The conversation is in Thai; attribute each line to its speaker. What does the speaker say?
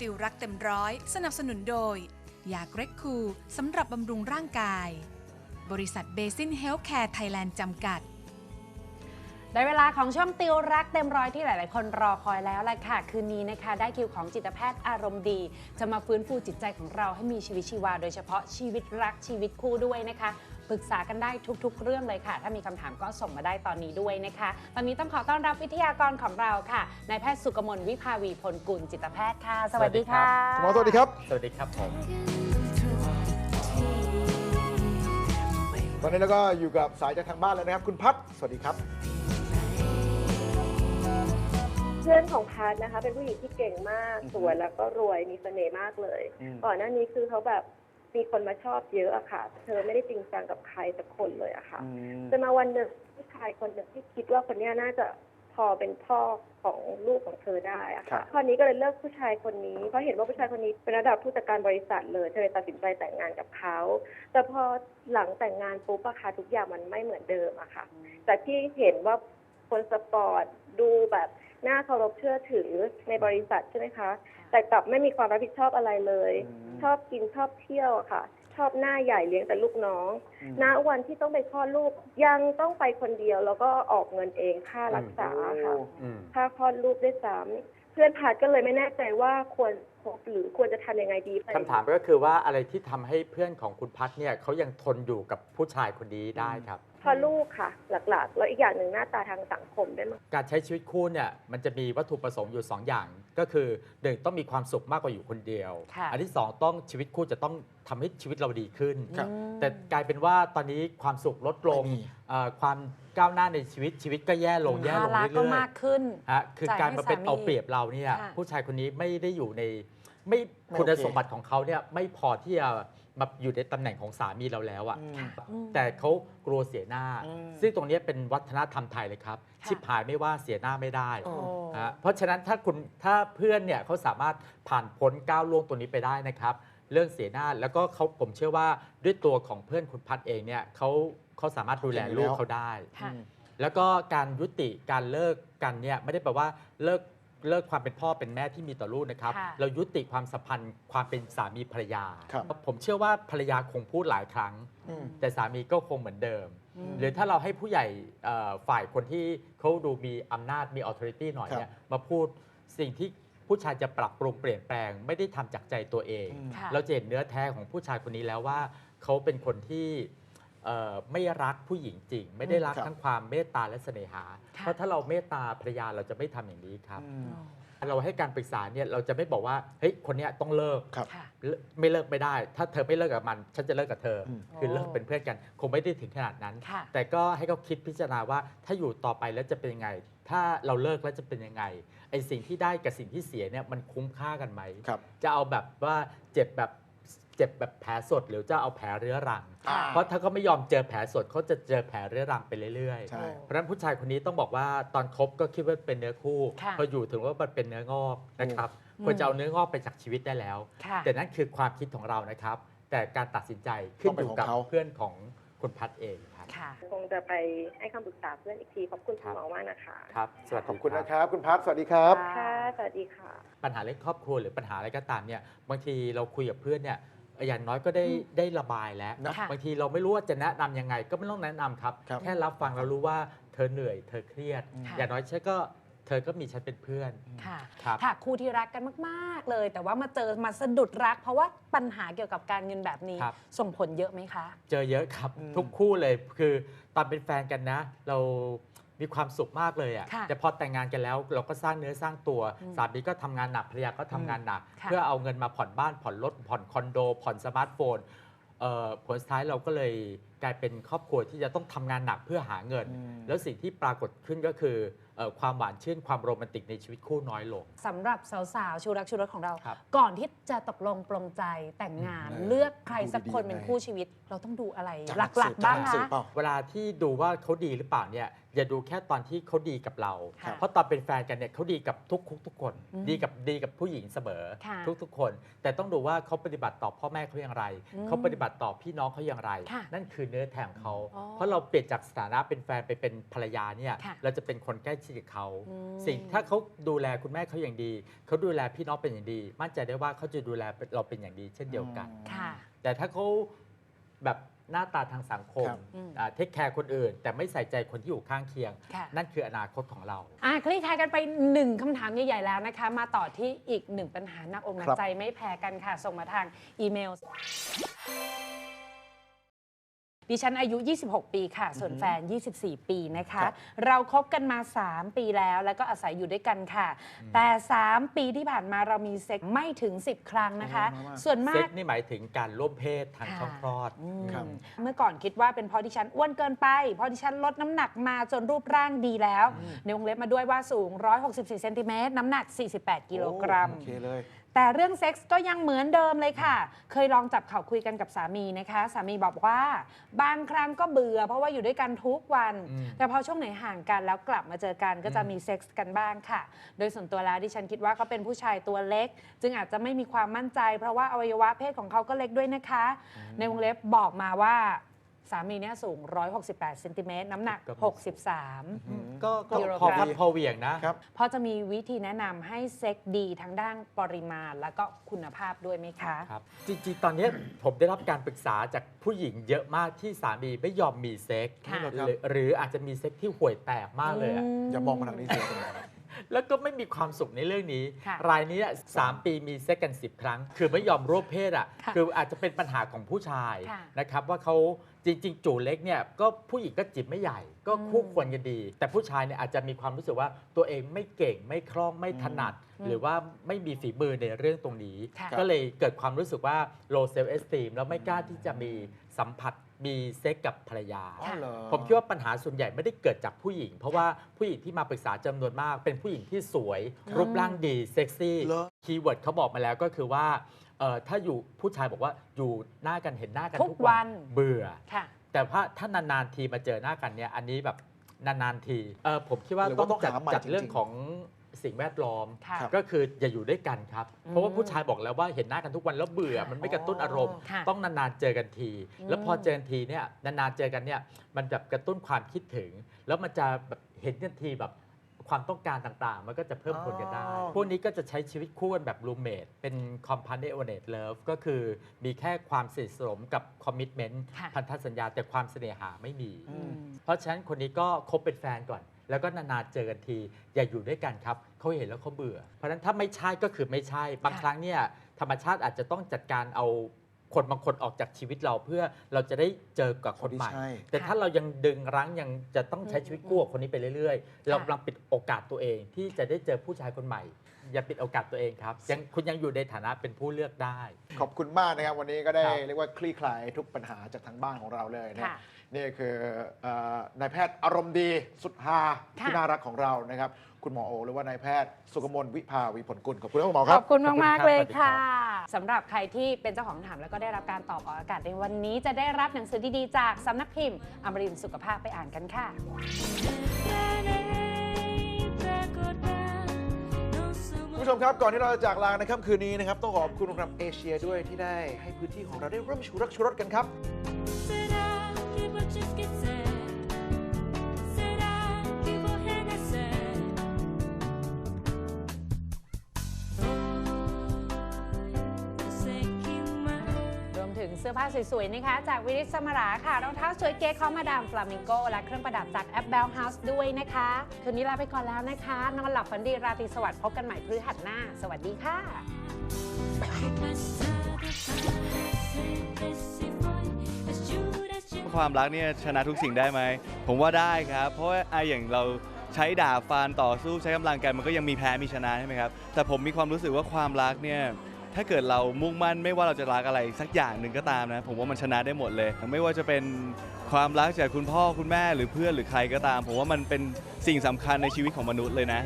Speaker 1: ติวรักเต็มร้อย สนับสนุนโดย ยาเกรกคูสำหรับบำรุงร่างกาย บริษัทเบซินเฮลท์แคร์ไทยแลนด์จำกัด
Speaker 2: ได้เวลาของช่วงติวรักเต็มร้อยที่หลาย ๆ คนรอคอยแล้วล่ะค่ะ คืนนี้นะคะ ได้คิวของจิตแพทย์อารมณ์ดี จะมาฟื้นฟูจิตใจของเราให้มีชีวิตชีวา โดยเฉพาะชีวิตรักชีวิตคู่ด้วยนะคะ ปรึกษากันได้ทุกๆ เรื่องเลยค่ะ ถ้ามีคำถามก็ส่งมาได้ตอนนี้ด้วยนะคะตอนนี้ต้องขอต้อนรับวิทยากรของเราค่ะนายแพทย์สุกมลวิภาวีพลกุลจิตแพทย์ค่ะ สวัสดีค่ะ
Speaker 3: คุณหมอสวัสดีครับ
Speaker 4: สวัสดีครับผม
Speaker 3: ตอนนี้เราก็อยู่กับสายจากทางบ้านแล้วนะครับ คุณพัฒน์สวัสดีครับ
Speaker 5: เพื่อนของพัทนะคะ เป็นผู้หญิงที่เก่งมาก
Speaker 3: อือฮึ
Speaker 5: สวยแล้วก็รวยมีเสน่ห์มากเลย
Speaker 3: อืม
Speaker 5: ก่อนหน้านี้คือเขาแบบ มีคนมาชอบเยอะอะค่ะ เธอไม่ได้จริงจังกับใครสักคนเลยอะค่ะ
Speaker 3: อืม
Speaker 5: จนมาวันหนึ่งผู้ชายคนหนึ่งที่คิดว่าคนเนี้ยน่าจะพอเป็นพ่อของลูกของเธอได้อะ
Speaker 3: ครั
Speaker 5: ค่ะ
Speaker 3: บ
Speaker 5: คราวนี้ก็เลยเลิกผู้ชายคนนี้ เพราะเห็นว่าผู้ชายคนนี้เป็นระดับผู้จัดการบริษัทเลยเธอเลยตัดสินใจแต่งงานกับเขา แต่พอหลังแต่งงานปุ๊บอะค่ะทุกอย่างมันไม่เหมือนเดิมอะค่ะ แต่ที่เห็นว่า คนสปอร์ตดูแบบน่าเคารพเชื่อถือในบริษัทใช่ไหมคะ แต่กลับไม่มีความรับผิดชอบอะไรเลย
Speaker 3: อืม
Speaker 5: ชอบกินชอบเที่ยวอะค่ะ ชอบหน้าใหญ่เลี้ยงแต่ลูกน้อง
Speaker 3: อืม
Speaker 5: ณวันที่ต้องไปคลอดลูกยังต้องไปคนเดียว แล้วก็ออกเงินเองค่ารักษาค่ะ
Speaker 4: อืม
Speaker 5: ค่าคลอดลูกด้วยซ้ำเพื่อนพาดก็เลยไม่แน่ใจว่าควรคบหรือควรจะทำยังไงดี
Speaker 4: คำถามก็คือว่าอะไรที่ทำให้เพื่อนของคุณพัฒน์เนี่ยเขายังทนอยู่กับผู้ชายคนนี้ได้ครับ
Speaker 5: เพ ราะลูกค่ะ หลักๆ แล้วอีกอย่างหนึ่งหน้าตาทางสังคมด้วยมั้ง
Speaker 4: การใช้ชีวิตคู่เนี่ยมันจะมีวัตถุประสงค์อยู่ 2 อย่าง ก็คือหนึ่งต้องมีความสุขมากกว่าอยู่คนเดียว
Speaker 2: ค่ะ
Speaker 4: อันที่สองต้องชีวิตคู่จะต้องทำให้ชีวิตเราดีขึ้น
Speaker 3: ครับ
Speaker 4: แต่กลายเป็นว่าตอนนี้ความสุขลดลง
Speaker 3: ไม่มี
Speaker 4: เอ่อความก้าวหน้าในชีวิตชีวิตก็แย่ลงแย่
Speaker 2: ภา
Speaker 4: ลง
Speaker 2: ระ
Speaker 4: เรื่อยๆ
Speaker 2: ก็มากขึ้น
Speaker 4: ฮะคือ
Speaker 2: จ่าย
Speaker 4: การ
Speaker 2: ให้
Speaker 4: มาเป็น
Speaker 2: สามี
Speaker 4: เอาเปรียบเราเนี่ย
Speaker 2: ค่ะ
Speaker 4: ผู้ชายคนนี้ไม่ได้อยู่ในไม่
Speaker 3: ไม่
Speaker 4: คุณ
Speaker 3: โอเค
Speaker 4: สมบัติของเขาเนี่ยไม่พอที่จะ มาอยู่ในตำแหน่งของสามีเราแล้วอะ
Speaker 3: อืม
Speaker 2: ค่ะอืม
Speaker 4: แต่เขากลัวเสียหน้า
Speaker 3: อืม
Speaker 4: ซึ่งตรงเนี้ยเป็นวัฒนธรรมไทยเลยครับ
Speaker 2: ค่ะ
Speaker 4: ชิบหายไม่ว่าเสียหน้าไม่ได้
Speaker 3: โอ้
Speaker 4: ฮะเพราะฉะนั้นถ้าคุณถ้าเพื่อนเนี่ยเขาสามารถผ่านพ้นก้าวล่วงตัวนี้ไปได้นะครับ เรื่องเสียหน้าแล้วก็เขาผมเชื่อว่าด้วยตัวของเพื่อนคุณพัดเองเนี่ยเขาเขาสามารถดูแลลูกเขาได้
Speaker 2: ค่ะ
Speaker 4: แล้วก็การยุติการเลิกกันเนี่ยไม่ได้แปลว่าเลิก เลิกความเป็นพ่อเป็นแม่ที่มีต่อลูกนะครับ
Speaker 2: ค่ะ
Speaker 4: เรายุติความสัมพันธ์ความเป็นสามีภรรยา
Speaker 3: ครับ
Speaker 4: ผมเชื่อว่าภรรยาคงพูดหลายครั้ง
Speaker 3: อืม
Speaker 4: แต่สามีก็คงเหมือนเดิม
Speaker 2: อืม
Speaker 4: หรือถ้าเราให้ผู้ใหญ่เอ่อฝ่ายคนที่เขาดูมีอำนาจมีออ t h o r i t y หน่อยเนี่ยมาพูดสิ่งที่ผู้ชายจะปรับปรุงเปลี่ยนแปลง ไม่ได้ทำจากใจตัวเอง
Speaker 3: อืม
Speaker 2: ค่ะ
Speaker 4: เราจะเห็นเนื้อแท้ของผู้ชายคนนี้แล้วว่า เขาเป็นคนที่เอ่อ ไม่รักผู้หญิงจริง ไม่ได้รัก
Speaker 3: ครับ
Speaker 4: ทั้งความเมตตาและเสน่หา
Speaker 2: ค่ะ
Speaker 4: เพราะถ้าเราเมตตาภรรยาเราจะไม่ทำอย่างนี้ครับ
Speaker 3: อืม
Speaker 4: เราให้การปรึกษาเนี่ยเราจะไม่บอกว่าเฮ้ยคนเนี้ยต้องเลิก
Speaker 3: ครับ
Speaker 2: ค่ะ
Speaker 4: เลิกไม่เลิกไม่ได้ ถ้าเธอไม่เลิกกับมัน ฉันจะเลิกกับเธออ
Speaker 3: ม
Speaker 4: คือเลิกเป็นเพื่อนกัน คงไม่ได้ถึงขนาดนั้น
Speaker 2: ค่ะ
Speaker 4: แต่ก็ให้เขาคิดพิจารณาว่าถ้าอยู่ต่อไปแล้วจะเป็นยังไง ถ้าเราเลิกแล้วจะเป็นยังไงไอสิ่งที่ได้กับสิ่งที่เสียเนี่ยมันคุ้มค่ากันไหม
Speaker 3: ครับ
Speaker 4: จะเอาแบบว่าเจ็บแบบ เจ็บแบบแผลสดหรือจะเอาแผลเรื้อรัง
Speaker 3: อ่า
Speaker 4: เพราะถ้าเขาไม่ยอมเจอแผลสดเขาจะเจอแผลเรื้อรังไปเรื่อยๆ
Speaker 3: ใช่
Speaker 4: เพราะฉะนั้นผู้ชายคนนี้ต้องบอกว่าตอนคบก็คิดว่าเป็นเนื้อคู่
Speaker 2: ค่ะ
Speaker 4: พออยู่ถึงว่ามันเป็นเนื้องอกนะครับ
Speaker 2: อืม
Speaker 4: ควรจะเอาเนื้องอกไปจากชีวิตได้แล้ว
Speaker 2: ค่ะ
Speaker 4: แต่นั่นคือความคิดของเรานะครับ แต่การตัดสินใจขึ้นอยู่กับ
Speaker 3: ต้องเป็นของเขา
Speaker 4: เพื่อนของคุณพัดเอง ครับ
Speaker 2: ค่ะ
Speaker 5: คงจะไปให้คำปรึกษาเพื่อนอีกที ขอบคุณคุณหมอมากนะคะ
Speaker 4: ครับสวัสดี
Speaker 3: ขอบคุณ
Speaker 4: รั
Speaker 3: นะครับ คุณพัฒน์สวัสดีครับ
Speaker 5: ค่ะสวัสดีค่ะ
Speaker 4: ปัญหาเรื่องครอบครัวหรือปัญหาอะไรก็ตามเนี่ยบางทีเราคุยกับเพื่อนเนี่ยอย่างน้อยก็ได้
Speaker 2: อืม
Speaker 4: ได้ระบายแล้ว
Speaker 3: นะ
Speaker 2: ค่ะ
Speaker 4: บางทีเราไม่รู้ว่าจะแนะนำยังไง ก็ไม่ต้องแนะนำครับ
Speaker 3: ครับ
Speaker 4: แค่รับฟังแล้วรู้ว่าเธอเหนื่อย เธอเครียด
Speaker 2: ค่ะ
Speaker 4: อย่างน้อยฉันก็ เธอก็มีฉันเป็นเพื่อน
Speaker 2: ค่ะ
Speaker 4: ครับ
Speaker 2: ค่ะคู่ที่รักกันมากๆเลย แต่ว่ามาเจอมาสะดุดรัก เพราะว่าปัญหาเกี่ยวกับการเงินแบบนี้
Speaker 4: ครับ
Speaker 2: ส่งผลเยอะไหมคะ
Speaker 4: เจอเยอะครับ
Speaker 3: อืม
Speaker 4: ทุกคู่เลยคือตอนเป็นแฟนกันนะ เรามีความสุขมากเลยอะ
Speaker 2: ค่ะ
Speaker 4: แต่พอแต่งงานกันแล้วเราก็สร้างเนื้อสร้างตัว
Speaker 2: อืม
Speaker 4: สามีก็ทำงานหนักภรรยาก็ทำงานหนัก
Speaker 2: ค่ะ
Speaker 4: เพื่อเอาเงินมาผ่อนบ้านผ่อนรถผ่อนคอนโด ผ่อนสมาร์ทโฟนเอ่อผลสุดท้ายเราก็เลยกลายเป็นครอบครัวที่จะต้องทำงานหนักเพื่อหาเงิน
Speaker 3: อืม
Speaker 4: แล้วสิ่งที่ปรากฏขึ้นก็คือเอ่อ ความหวานชื่นความโรแมนติกในชีวิตคู่น้อยลง
Speaker 2: สำหรับสาวๆชูรักชูรสของเรา
Speaker 4: ครับ
Speaker 2: ก่อนที่จะตกลงปลงใจแต่งงาน
Speaker 3: อืม
Speaker 2: เลือกใครสักคน
Speaker 3: ดูดีๆ
Speaker 2: เป็น
Speaker 3: ไง
Speaker 2: คู่ชีวิต เราต้องดูอะไร
Speaker 3: จาก
Speaker 2: หลักๆบ้าง
Speaker 3: หนัสื
Speaker 2: คะ
Speaker 3: เปล่า
Speaker 4: เวลาที่ดูว่าเขาดีหรือเปล่าเนี่ย อย่าดูแค่ตอนที่เขาดีกับเรา
Speaker 2: ค่ะ
Speaker 4: เพราะตอนเป็นแฟนกันเนี่ยเขาดีกับทุกทุกๆคน
Speaker 2: อืม
Speaker 4: ดีกับดีกับผู้หญิงเสมอ
Speaker 2: ค่ะ
Speaker 4: ทุกทุกๆคน แต่ต้องดูว่าเขาปฏิบัติต่อพ่อแม่เขาอย่างไร
Speaker 2: อืม
Speaker 4: เขาปฏิบัติต่อพี่น้องเขาอย่างไร
Speaker 2: ค่ะ
Speaker 4: นั่นคือคือเนื้อแท้ของเขา
Speaker 2: อ๋อ
Speaker 4: เพราะเราเปลี่ยนจากสถานะเป็นแฟนไปเป็นภรรยาเนี่ย
Speaker 2: ค่ะ
Speaker 4: เราจะเป็นคนใกล้ชิดกับเขา
Speaker 2: อืม
Speaker 4: สิ่งถ้าเขาดูแลคุณแม่เขาอย่างดีเขาดูแลพี่น้องเป็นอย่างดี มั่นใจได้ว่าเขาจะดูแลเราเป็นอย่างดี เช่นเดียวกัน
Speaker 2: ค่ะ
Speaker 4: แต่ถ้าเขาแบบ หน้าตาทางสังคม
Speaker 3: ครับ
Speaker 2: อืม
Speaker 4: เทคแคร์คนอื่น แต่ไม่ใส่ใจคนที่อยู่ข้างเคียง
Speaker 2: ค่ะ
Speaker 4: นั่นคืออนาคตของเรา
Speaker 2: อะคลี่คลายกันไปหนึ่งคำถามใหญ่ ๆ แล้วนะคะ มาต่อที่อีกหนึ่งปัญหาหนักอกหนั
Speaker 3: ครั
Speaker 2: ก
Speaker 3: บ
Speaker 2: ใจไม่แพ้กันค่ะ ส่งมาทางอีเมล ดิฉันอายุ 26 ปีค่ะ ส่วนแฟน 24 ปีนะคะ
Speaker 3: ครับ
Speaker 2: เราคบกันมา 3 ปีแล้ว แล้วก็อาศัยอยู่ด้วยกันค่ะ แต่ 3 ปีที่ผ่านมาเรามีเซ็กไม่ถึง 10 ครั้งนะคะ
Speaker 3: โอ้น้อยมาก
Speaker 2: ส่วนมา
Speaker 4: เซ็
Speaker 2: ก
Speaker 4: กนี่หมายถึงการร่วมเพศทางช่องคลอด
Speaker 2: อืม
Speaker 3: ครับ
Speaker 2: เมื่อก่อนคิดว่าเป็นเพราะดิฉันอ้วนเกินไป เพราะดิฉันลดน้ำหนักมาจนรูปร่างดีแล้ว ในวงเล็บมาด้วยว่าสูง 164 เซนติเมตร น้ำหนัก 48 กิโลกรัม
Speaker 3: โอเคเลย
Speaker 2: แต่เรื่องเซ็กส์ก็ยังเหมือนเดิมเลยค่ะ เคยลองจับเข่าคุยกันกับสามีนะคะ สามีบอกว่าบางครั้งก็เบื่อ เพราะว่าอยู่ด้วยกันทุกวัน
Speaker 4: อืม
Speaker 2: แต่พอช่วงไหนห่างกันแล้วกลับมาเจอกันก็จะมีเซ็กส์กันบ้างค่ะ โดยส่วนตัวแล้วดิฉันคิดว่าเขาเป็นผู้ชายตัวเล็ก จึงอาจจะไม่มีความมั่นใจ เพราะว่าอวัยวะเพศของเขาก็เล็กด้วยนะคะ ในวงเล็บบอกมาว่า สามีเนี่ยสูง 168เซนติเมตรน้ำหนัก
Speaker 4: ก็
Speaker 2: 63
Speaker 3: อืม
Speaker 4: ก็ก็
Speaker 2: กิโล
Speaker 4: พอก
Speaker 2: รัม
Speaker 4: พับพอเหวี่ยงนะ
Speaker 3: ครับ
Speaker 2: พอจะมีวิธีแนะนำให้เซ็กดีทั้งด้านปริมาณแล้วก็คุณภาพด้วยไหมคะ
Speaker 4: ครับ จริงๆ ตอนนี้ผมได้รับการปรึกษาจากผู้หญิงเยอะมากที่สามีไม่ยอมมีเซ็ก
Speaker 2: ค่ะ
Speaker 4: หรือหรืออาจจะมีเซ็กที่ห่วยแตกมากเลยอะ
Speaker 3: อย่ามองมาทางนี้เสียกัน
Speaker 4: แล้วก็ไม่มีความสุขในเรื่องนี้
Speaker 2: ค่ะ
Speaker 4: รายนี้สามปีมีเซ็กกัน10ครั้ง คือไม่ยอมร่วมเพศอะ
Speaker 2: ค่ะ
Speaker 4: คืออาจจะเป็นปัญหาของผู้ชาย
Speaker 2: ค่ะ
Speaker 4: นะครับว่าเขาจริง ๆ จูเล็กเนี่ยก็ผู้หญิงก็จิบไม่ใหญ่ ก็
Speaker 2: อืม
Speaker 4: คู่ควรกันดี แต่ผู้ชายเนี่ยอาจจะมีความรู้สึกว่าตัวเองไม่เก่งไม่คล่องไม่ถนัด
Speaker 2: อืม
Speaker 4: หรือว่าไม่มีฝีมือในเรื่องตรงนี้
Speaker 2: ค่ะ
Speaker 4: ก็เลยเกิดความรู้สึกว่า low self esteem แล้วไม่กล้าที่จะมีสัมผัส มีเซ็กกับภรรยา
Speaker 3: อ๋อเหรอ
Speaker 4: ผมคิดว่าปัญหาส่วนใหญ่ไม่ได้เกิดจากผู้หญิง เพราะว่าผู้หญิงที่มาปรึกษาจำนวนมาก เป็นผู้หญิงที่สวย รูปร่างดีเซ็กซี่
Speaker 3: เหรอ
Speaker 4: คีย์เวิร์ดเขาบอกมาแล้วก็คือว่าเอ่อถ้าอยู่ผู้ชายบอกว่าอยู่หน้ากันเห็นหน้ากัน
Speaker 2: ทุก
Speaker 4: ทุกวัน
Speaker 2: วัน
Speaker 4: เบื่อ
Speaker 2: ค่ะ
Speaker 4: แต่ว่าถ้านานๆทีมาเจอหน้ากันเนี่ยอันนี้แบบนานๆทีเออผมคิดว่า
Speaker 3: หรือ
Speaker 4: ต้
Speaker 3: ว่า
Speaker 4: อง
Speaker 3: ต้อง
Speaker 4: จัด
Speaker 3: หาใหม่
Speaker 4: จัด
Speaker 3: จริงๆ
Speaker 4: เรื่องของ สิ่งแวดล้อม
Speaker 2: ค่ะ
Speaker 4: ก็คืออย่าอยู่ด้วยกันครับ
Speaker 2: อืม
Speaker 4: เพราะว่าผู้ชายบอกแล้วว่าเห็นหน้ากันทุกวันแล้วเบื่อ
Speaker 2: ค่ะ
Speaker 4: มันไม่กระตุ้นอารมณ์
Speaker 2: ค่ะ
Speaker 4: ต้องนานๆเจอกันทีแล้วพอเจอกันทีเนี่ยนานๆเจอกันเนี่ยมันแบบกระตุ้นความคิดถึง แล้วมันจะแบบเห็นกันทีแบบความต้องการต่างๆ มันก็จะเพิ่มผลกันได้
Speaker 3: อ๋อ
Speaker 4: พวกนี้ก็จะใช้ชีวิตคู่กันแบบรูเมทเป็น companion love ก็คือมีแค่ความสนิทสนมกับ commitment
Speaker 2: ค่ะ
Speaker 4: พันธสัญญาแต่ความเสน่หาไม่มี
Speaker 3: อืม
Speaker 4: เพราะฉะนั้นคนนี้ก็คบเป็นแฟนก่อน แล้วก็นานๆเจอกันที อย่าอยู่ด้วยกันครับเขาเห็นแล้วเขาเบื่อ เพราะฉะนั้นถ้าไม่ใช่ก็คือไม่ใช่ บาง
Speaker 2: ค่ะ
Speaker 4: ครั้งเนี่ยธรรมชาติอาจจะต้องจัดการเอาคนบางคนออกจากชีวิตเราเพื่อเราจะได้เจอกับคนใหม่
Speaker 3: คนที่ใช่
Speaker 4: แต่ถ้าเรายังดึงรั้งยังจะต้องใช้ชีวิตคู่กับคนนี้ไปเรื่อยๆ เรากำลังปิดโอกาสตัวเองที่จะได้เจอผู้ชายคนใหม่ อย่าปิดโอกาสตัวเองครับยังคุณยังอยู่ในฐานะเป็นผู้เลือกได้
Speaker 3: ขอบคุณมากนะครับ วันนี้ก็ได้
Speaker 4: ครับ
Speaker 3: เรียกว่าคลี่คลายทุกปัญหาจากทางบ้านของเราเลยนะ
Speaker 2: ค่ะ
Speaker 3: นี่คือเอ่อนายแพทย์อารมณ์ดีสุดฮา
Speaker 2: ค่ะ
Speaker 3: ที่น่ารักของเรานะครับ คุณหมอโอหรือว่านายแพทย์สุกมลวิภาวีผลกุลขอบคุณครับคุณหมอค
Speaker 2: ข
Speaker 3: รั
Speaker 2: อบ บคุณ
Speaker 4: ขอบคุณ
Speaker 2: มาก
Speaker 4: ครับ
Speaker 2: ๆเลย
Speaker 4: สวัสดีครั
Speaker 2: ค่ะ
Speaker 4: บ
Speaker 2: สำหรับใครที่เป็นเจ้าของคำถามแล้วก็ได้รับการตอบออกอากาศในวันนี้ จะได้รับหนังสือดีๆ จากสำนักพิมพ์อมรินทร์สุขภาพไปอ่านกันค่ะ
Speaker 3: คุณ ผู้ชมครับ ก่อนที่เราจะจากลาในค่ำคืนนี้นะครับ ต้องขอบคุณโรงแรมเอเชียด้วยที่ได้ให้พื้นที่ของเราได้ร่วมชูรักชูรสกันครับ
Speaker 2: สื้อผ้าสวยๆนะคะ จากวิริสมาราค่ะรองเท้าสวยเก๋ของมาดามฟลามิงโกและเครื่องประดับจากแอปเบลเฮาส์ด้วยนะคะ คืนนี้ลาไปก่อนแล้วนะคะ นอนหลับฝันดีราตรีสวัสดิ์พบกันใหม่พฤหัสหน้า สวัสดีค่ะ
Speaker 6: ความรักเนี่ยชนะทุกสิ่งได้ไหม ผมว่าได้ครับ เพราะว่าอะอย่างเราใช้ดาบฟานต่อสู้ใช้กำลังกันมันก็ยังมีแพ้มีชนะใช่ไหมครับ แต่ผมมีความรู้สึกว่าความรักเนี่ย ถ้าเกิดเรามุ่งมั่นไม่ว่าเราจะรักอะไรสักอย่างหนึ่งก็ตามนะ ผมว่ามันชนะได้หมดเลย ไม่ว่าจะเป็นความรักจากคุณพ่อคุณแม่หรือเพื่อนหรือใครก็ตาม ผมว่ามันเป็นสิ่งสำคัญในชีวิตของมนุษย์เลยนะ